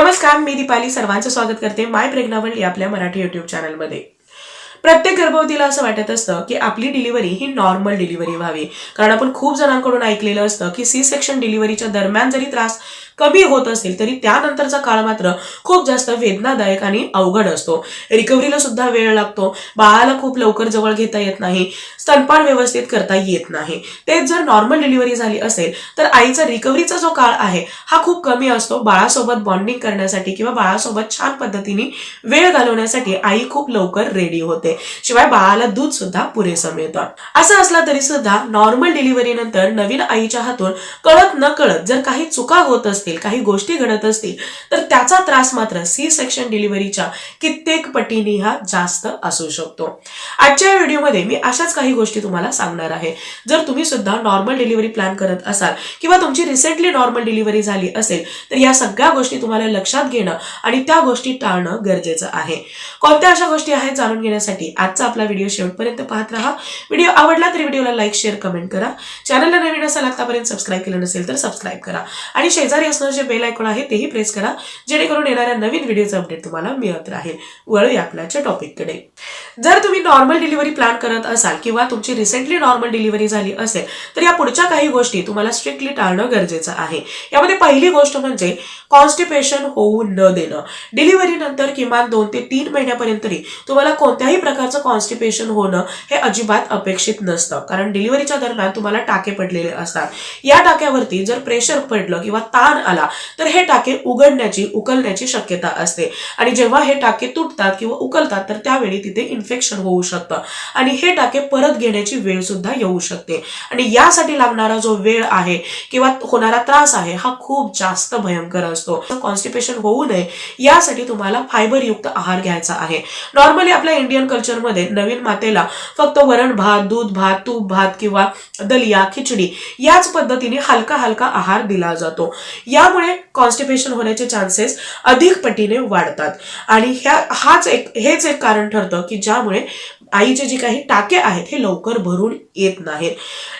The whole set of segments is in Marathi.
नमस्कार मी दीपाली सर्वांचं स्वागत करते माय प्रेग्नावल या आपल्या मराठी युट्यूब चॅनलमध्ये प्रत्येक गर्भवतीला असं वाटत असतं की आपली डिलिव्हरी ही नॉर्मल डिलिव्हरी व्हावी. कारण आपण खूप जणांकडून ऐकलेलं असतं की सी सेक्शन डिलिव्हरीच्या दरम्यान जरी त्रास कमी होत असेल तरी त्यानंतरचा काळ मात्र खूप जास्त वेदनादायक आणि अवघड असतो. रिकव्हरीला सुद्धा वेळ लागतो. बाळाला खूप लवकर जवळ घेता येत नाही. स्तनपान व्यवस्थित करता येत नाही. तेच जर नॉर्मल डिलिव्हरी झाली असेल तर आईचा रिकव्हरीचा जो काळ आहे हा खूप कमी असतो. बाळासोबत बॉन्डिंग करण्यासाठी किंवा बाळासोबत छान पद्धतीने वेळ घालवण्यासाठी आई खूप लवकर रेडी होते. शिवाय बाळाला दूध सुद्धा पुरेसं मिळतं. असं असला तरी सुद्धा नॉर्मल डिलिव्हरी नंतर नवीन आईच्या हातून कळत न कळत जर काही चुका होत असतील काही गोष्टी घडत असतील तर त्याचा त्रास मात्र सी सेक्शन डिलिव्हरीच्या कित्येक पटीने हा जास्त असू शकतो. आजच्या व्हिडिओमध्ये मी अशाच काही गोष्टी तुम्हाला सांगणार आहे. जर तुम्ही सुद्धा नॉर्मल डिलिव्हरी प्लॅन करत असाल किंवा तुमची रिसेंटली नॉर्मल डिलिव्हरी झाली असेल तर या सगळ्या गोष्टी तुम्हाला लक्षात घेणं आणि त्या गोष्टी टाळणं गरजेचं आहे. कोणत्या अशा गोष्टी आहेत जाणून घेण्यासाठी आजचा आपला व्हिडिओ शेवटपर्यंत पाहत राहा. व्हिडिओ आवडला तर व्हिडिओला लाईक शेअर कमेंट करा. चॅनलला नवीन असाल आतापर्यंत सबस्क्राईब केलं नसेल तर सबस्क्राईब करा. आणि शेजारी असणारं जे बेल आयकॉन आहे तेही प्रेस करा. जेणेकरून येणाऱ्या नवीन व्हिडिओचं अपडेट तुम्हाला मिळत राहील. वळूया आपल्याच्या टॉपिककडे जर तुम्ही नॉर्मल डिलिव्हरी प्लॅन करत असाल किंवा तुमची रिसेंटली नॉर्मल डिलिव्हरी झाली असेल तर या पुढच्या काही गोष्टी तुम्हाला स्ट्रिक्टली टाळणं गरजेचं आहे. यामध्ये पहिली गोष्ट म्हणजे कॉन्स्टिपेशन होऊ न देणं. डिलिव्हरी नंतर किमान दोन ते तीन महिन्यापर्यंत तरी तुम्हाला कोणत्याही प्रकारचं कॉन्स्टिपेशन होणं हे अजिबात अपेक्षित नसतं. कारण डिलिव्हरीच्या दरम्यान तुम्हाला टाके पडलेले असतात. या टाक्यावरती जर प्रेशर पडलं किंवा ताण आला तर हे टाके उघडण्याची उकलण्याची शक्यता असते. आणि जेव्हा हे टाके तुटतात किंवा उकलतात तर त्यावेळी तिथे इन्फेक्शन होऊ शकतं. आणि हे टाके परत घेण्याची वेळ सुद्धा येऊ शकते. आणि यासाठी लागणारा जो वेळ आहे किंवा होणारा त्रास आहे हा खूप जास्त भयंकर असतो. कॉन्स्टिपेशन होऊ नये यासाठी तुम्हाला फायबरयुक्त आहार घ्यायचा आहे. नॉर्मली आपल्या इंडियन कल्चरमध्ये नवीन मातेला फक्त वरण भात दूध भात तूप भात किंवा दलिया खिचडी याच पद्धतीने हलका हलका आहार दिला जातो. यामुळे कॉन्स्टिपेशन होण्याचे चान्सेस अधिक पटीने वाढतात. आणि ह्या हाच एक हेच एक कारण ठरतं की ज्यामुळे आईचे जे काही टाके आहेत हे लवकर भरून येत नाहीत.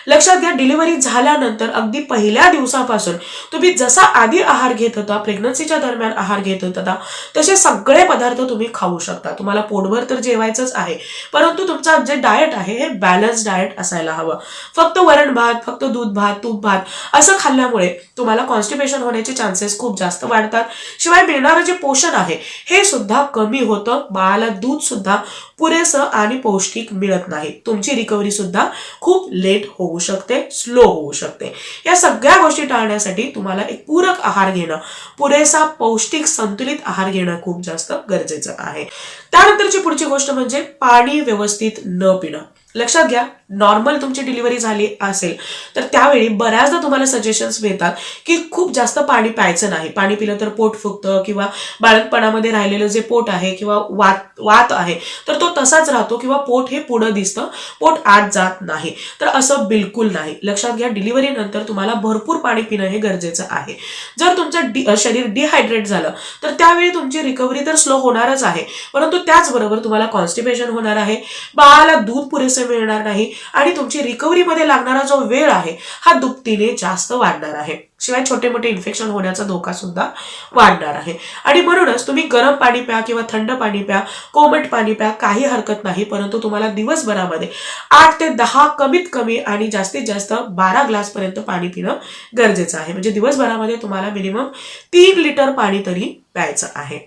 लक्षात घ्या डिलिव्हरी झाल्यानंतर अगदी पहिल्या दिवसापासून तुम्ही जसा आधी आहार घेत होता प्रेग्नन्सीच्या दरम्यान आहार घेत होता तसे सगळे पदार्थ तुम्ही खाऊ शकता. तुम्हाला पोटभर तर जेवायचंच आहे परंतु तुमचा जे डाएट आहे हे बॅलन्स डाएट असायला हवं. फक्त वरण भात फक्त दूध भात तूप भात असं खाल्ल्यामुळे तुम्हाला कॉन्स्टिपेशन होण्याचे चान्सेस खूप जास्त वाढतात. शिवाय मिळणारं जे पोषण आहे हे सुद्धा कमी होतं. बाळाला दूध सुद्धा पुरेसं आणि पौष्टिक मिळत नाही. तुमची रिकव्हरी सुद्धा खूप लेट होऊ शकते स्लो होऊ शकते. या सगळ्या गोष्टी टाळण्यासाठी तुम्हाला एक पूरक आहार घेणं पुरेसा पौष्टिक संतुलित आहार घेणं खूप जास्त गरजेचं आहे. त्यानंतरची पुढची गोष्ट म्हणजे पाणी व्यवस्थित न पिणं. लक्षात घ्या नॉर्मल तुमची डिलिव्हरी झाली असेल तर त्यावेळी बऱ्याचदा तुम्हाला सजेशन्स मिळतात की खूप जास्त पाणी प्यायचं नाही. पाणी पिलं तर पोट फुगतं किंवा बाळकपणामध्ये राहिलेलं जे पोट आहे किंवा वात वात आहे तर तो तसाच राहतो किंवा पोट हे पुढं दिसतं पोट आत जात नाही. तर असं बिलकुल नाही. लक्षात घ्या डिलिव्हरी नंतर तुम्हाला भरपूर पाणी पिणं हे गरजेचं आहे. जर तुमचं डि शरीर डिहायड्रेट झालं तर त्यावेळी तुमची रिकव्हरी तर स्लो होणारच आहे. परंतु त्याचबरोबर तुम्हाला कॉन्स्टिपेशन होणार आहे. बाळाला दूध पुरेसं मिळणार नाही आणि तुमची रिकव्हरीमध्ये लागणारा जो वेळ आहे हा दुपटीने जास्त वाढणार आहे. शिवाय छोटे मोठे इन्फेक्शन होण्याचा धोका सुद्धा वाढणार आहे. आणि म्हणूनच तुम्ही गरम पाणी प्या किंवा थंड पाणी प्या कोमट पाणी प्या काही हरकत नाही परंतु तुम्हाला दिवसभरामध्ये आठ ते दहा कमीत कमी आणि जास्तीत जास्त बारा ग्लासपर्यंत पाणी पिणं गरजेचं आहे. म्हणजे दिवसभरामध्ये तुम्हाला मिनिमम तीन लिटर पाणी तरी प्यायचं आहे.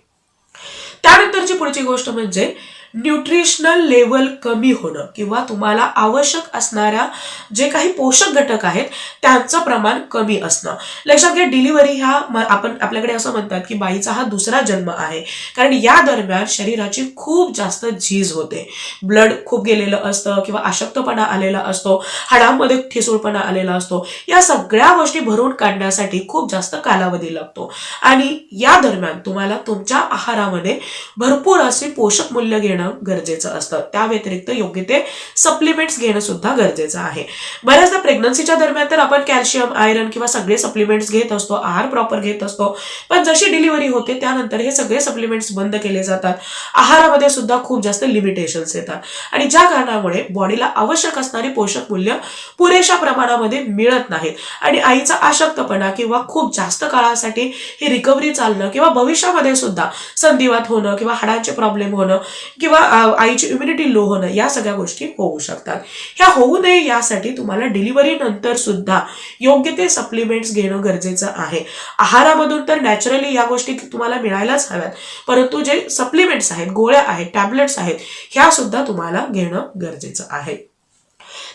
त्यानंतरची पुढची गोष्ट म्हणजे न्यूट्रिशनल लेवल कमी होणं किंवा तुम्हाला आवश्यक असणाऱ्या जे काही पोषक घटक आहेत त्यांचं प्रमाण कमी असणं. लक्षात घ्या डिलिव्हरी ह्या आपण आपल्याकडे असं म्हणतात की बाईचा हा दुसरा जन्म आहे. कारण या दरम्यान शरीराची खूप जास्त झीज होते. ब्लड खूप गेलेलं असतं किंवा अशक्तपणा आलेला असतो हाडांमध्ये ठिसूळपणा आलेला असतो. या सगळ्या गोष्टी भरून काढण्यासाठी खूप जास्त कालावधी लागतो. आणि या दरम्यान तुम्हाला तुमच्या आहारामध्ये भरपूर असे पोषक मूल्य घेणं घेणं गरजेचं असतं. त्या व्यतिरिक्त योग्य ते सप्लिमेंट्स घेणं सुद्धा गरजेचं आहे. बऱ्याचदा प्रेग्नन्सीच्या दरम्यान तर आपण कॅल्शियम आयरन किंवा सगळे सप्लिमेंट्स घेत असतो आहार प्रॉपर घेत असतो. पण जशी डिलिव्हरी होते त्यानंतर हे सगळे सप्लिमेंट्स बंद केले जातात. आहारामध्ये सुद्धा खूप जास्त लिमिटेशन्स येतात. आणि ज्या कारणामुळे बॉडीला आवश्यक असणारी पोषक मूल्य पुरेशा प्रमाणामध्ये मिळत नाहीत. आणि आईचा अशक्तपणा किंवा खूप जास्त काळासाठी ही रिकव्हरी चालणं किंवा भविष्यामध्ये सुद्धा संधिवात होणं किंवा हाडांचे प्रॉब्लेम होणं किंवा किंवा आईची इम्युनिटी लो होणं या सगळ्या गोष्टी होऊ शकतात. ह्या होऊ नये यासाठी तुम्हाला डिलिव्हरी नंतर सुद्धा योग्य ते सप्लिमेंट्स घेणं गरजेचं आहे. आहारामधून तर नॅचरली या गोष्टी तुम्हाला मिळायलाच हव्यात. परंतु जे सप्लिमेंट्स आहेत गोळ्या आहेत टॅबलेट्स आहेत ह्या सुद्धा तुम्हाला घेणं गरजेचं आहे.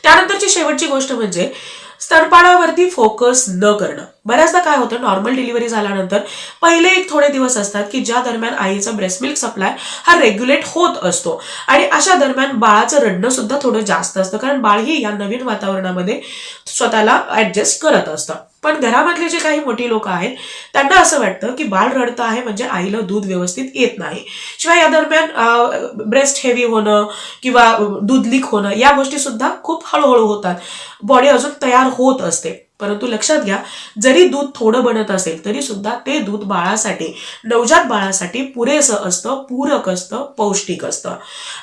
त्यानंतरची शेवटची गोष्ट म्हणजे स्तनपानावरती फोकस न करणं. बऱ्याचदा काय होतं नॉर्मल डिलिव्हरी झाल्यानंतर पहिले एक थोडे दिवस असतात की ज्या दरम्यान आईचा ब्रेस्ट मिल्क सप्लाय हा रेग्युलेट होत असतो. आणि अशा दरम्यान बाळाचं रडणं सुद्धा थोडं जास्त असतं कारण बाळही या नवीन वातावरणामध्ये स्वतःला ऍडजस्ट करत असतं. पण घरामधले जे काही मोठी लोक आहेत त्यांना असं वाटतं की बाळ रडतं आहे म्हणजे आईला दूध व्यवस्थित येत नाही. शिवाय या दरम्यान ब्रेस्ट हेवी होणं किंवा दूध लीक होणं या गोष्टी सुद्धा खूप हळूहळू होतात. बॉडी अजून तयार होत असते. परंतु लक्षात घ्या जरी दूध थोडं बनत असेल तरी सुद्धा ते दूध बाळासाठी नवजात बाळासाठी पुरेसं असतं पूरक असतं पौष्टिक असतं.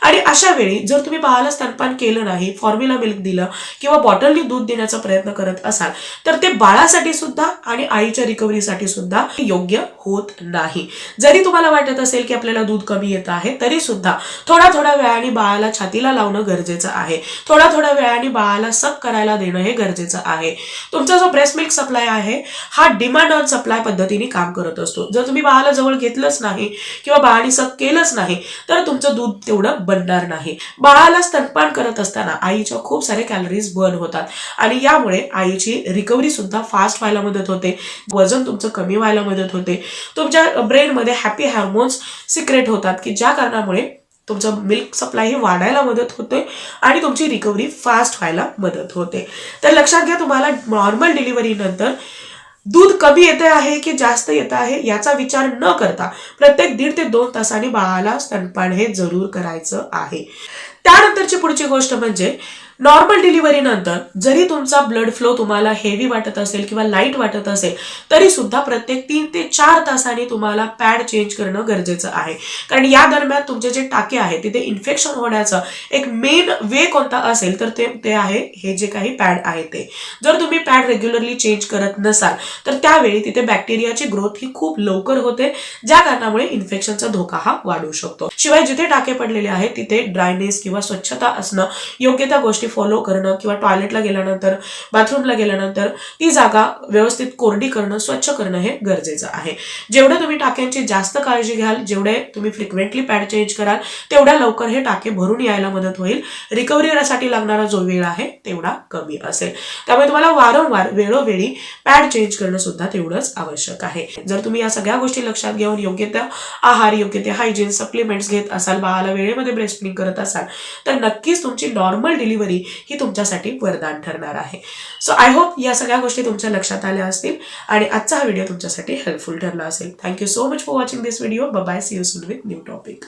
आणि अशा वेळी जर तुम्ही बाळाला स्तनपान केलं नाही फॉर्म्युला मिल्क दिलं किंवा बॉटलनी दूध देण्याचा प्रयत्न करत असाल तर ते बाळासाठी सुद्धा आणि आईच्या रिकव्हरीसाठी सुद्धा योग्य होत नाही. जरी तुम्हाला वाटत असेल की आपल्याला दूध कमी येत आहे तरी सुद्धा थोड्या थोड्या वेळाने बाळाला छातीला लावणं गरजेचं आहे. थोड्या थोड्या वेळाने बाळाला सक करायला देणं हे गरजेचं आहे. तुमचा जो ब्रेस्ट मिल्क सप्लाय आहे हा डिमांड ऑन सप्लाय पद्धतीने काम करत असतो. जर तुम्ही बाळाला जवळ घेतलंच नाही किंवा बाळाने सग केलंच नाही तर तुमचं दूध तेवढं बनणार नाही. बाळाला स्तनपान करत असताना आईच्या खूप सारे कॅलरीज बर्न होतात. आणि यामुळे आईची रिकव्हरी सुद्धा फास्ट व्हायला मदत होते. वजन तुमचं कमी व्हायला मदत होते. तुमच्या ब्रेनमध्ये हॅपी हार्मोन्स सिक्रेट होतात की ज्या कारणामुळे तुमचं मिल्क सप्लाय हे वाढायला मदत होते आणि तुमची रिकव्हरी फास्ट व्हायला मदत होते. तर लक्षात घ्या तुम्हाला नॉर्मल डिलिव्हरी नंतर दूध कमी येते आहे की जास्त येत आहे याचा विचार न करता प्रत्येक दीड ते दोन तासांनी बाळाला स्तनपान हे जरूर करायचं आहे. त्यानंतरची पुढची गोष्ट म्हणजे नॉर्मल डिलिव्हरी नंतर जरी तुमचा ब्लड फ्लो तुम्हाला हेवी वाटत असेल किंवा लाइट वाटत असेल तरी सुद्धा प्रत्येक तीन ते चार तासांनी तुम्हाला पॅड चेंज करणं गरजेचं आहे. कारण या दरम्यान तुमचे जे टाके आहेत तिथे इन्फेक्शन होण्याचं एक मेन वे कोणता असेल तर ते ते आहे हे जे काही पॅड आहे ते. जर तुम्ही पॅड रेग्युलरली चेंज करत नसाल तर त्यावेळी तिथे बॅक्टेरियाची ग्रोथ ही खूप लवकर होते ज्या कारणामुळे इन्फेक्शनचा धोका हा वाढू शकतो. शिवाय जिथे टाके पडलेले आहेत तिथे ड्रायनेस किंवा स्वच्छता असणं योग्य त्या गोष्टी फॉलो करणं किंवा टॉयलेटला गेल्यानंतर बाथरूमला गेल्यानंतर ती जागा व्यवस्थित कोरडी करणं स्वच्छ करणं हे गरजेचं आहे. जेवढं तुम्ही टाक्यांची जास्त काळजी घ्याल जेवढे तुम्ही फ्रिक्वेंटली पॅड चेंज कराल तेवढ्या लवकर हे टाके भरून यायला मदत होईल. रिकव्हरीसाठी लागणारा जो वेळ आहे तेवढा कमी असेल. त्यामुळे तुम्हाला वारंवार वेळोवेळी पॅड चेंज करणं सुद्धा तेवढंच आवश्यक आहे. जर तुम्ही या सगळ्या गोष्टी लक्षात घेऊन योग्य त्या आहार योग्य ते हायजीन सप्लिमेंट्स घेत असाल बाळाला वेळेमध्ये ब्रेस्ट करत असाल तर नक्कीच तुमची नॉर्मल डिलिव्हरी ही तुमच्यासाठी वरदान ठरणार आहे. सो आय होप या सगळ्या गोष्टी तुमच्या लक्षात आल्या असतील आणि आजचा हा व्हिडिओ तुमच्यासाठी हेल्पफुल ठरला असेल. Thank you so much for watching this video bye see you soon with new topic